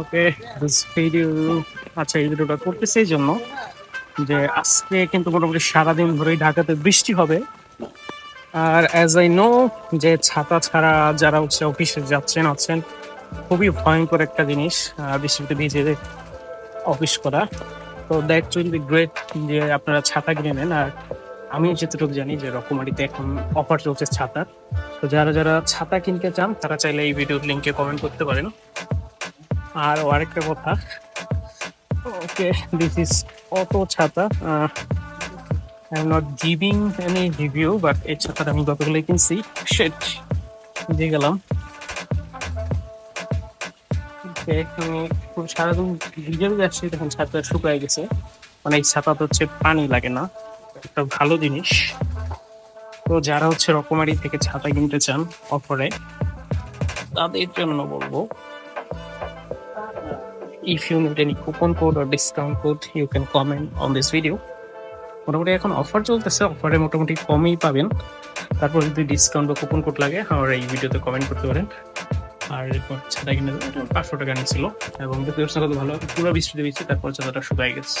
ওকে video আচ্ছা এই ভিডিওটা করতেছে এই জন্য যে আজকে কিন্তু মোটামুটি সারাদিন ধরেই ঢাকাতে বৃষ্টি হবে। আর অ্যাজ আই নো যে ছাতা ছাড়া যারা হচ্ছে অফিসে যাচ্ছেন, আছেন, খুবই ভয়ঙ্কর একটা জিনিস বৃষ্টিতে ভিজে অফিস করা। তো দ্যাট উইল বি গ্রেট যে আপনারা ছাতা কিনে নেন। আর আমি যতটুকু জানি যে রকমারিতে এখন অফার চলছে ছাতার। তো যারা যারা ছাতা কিনতে চান, তারা চাইলে এই ভিডিওর লিঙ্কে কমেন্ট করতে পারেন। আর আরেকটা কথা। Okay this is auto chhata I am not giving any review but এই ছাতাটা আমি গতকালে কিনছি। শেট দিয়ে গেলাম। আমি সারাদিন ভিজেও যাচ্ছি, তখন ছাতা শুকায় গেছে। মানে এই ছাতা তো হচ্ছে পানি লাগে না, একটা ভালো জিনিস। তো যারা হচ্ছে রকমারি থেকে ছাতা কিনতে চান, অফারে, তাদের জন্য বলব if you need any coupon code or discount code, you can comment on this video. মোটামুটি এখন অফার চলতেছে অফারে মোটামুটি কমই পাবেন। তারপর যদি ডিসকাউন্ট বা কুপন কোড লাগে, আমার এই ভিডিওতে কমেন্ট করতে পারেন। আর এরপর ছাতা কিনে দেবো পাঁচশো টাকা নিয়েছিল। এবং দেখতে ভালো, পুরো বৃষ্টিতে বৃষ্টি তারপর ছাতাটা শুকাই গেছে।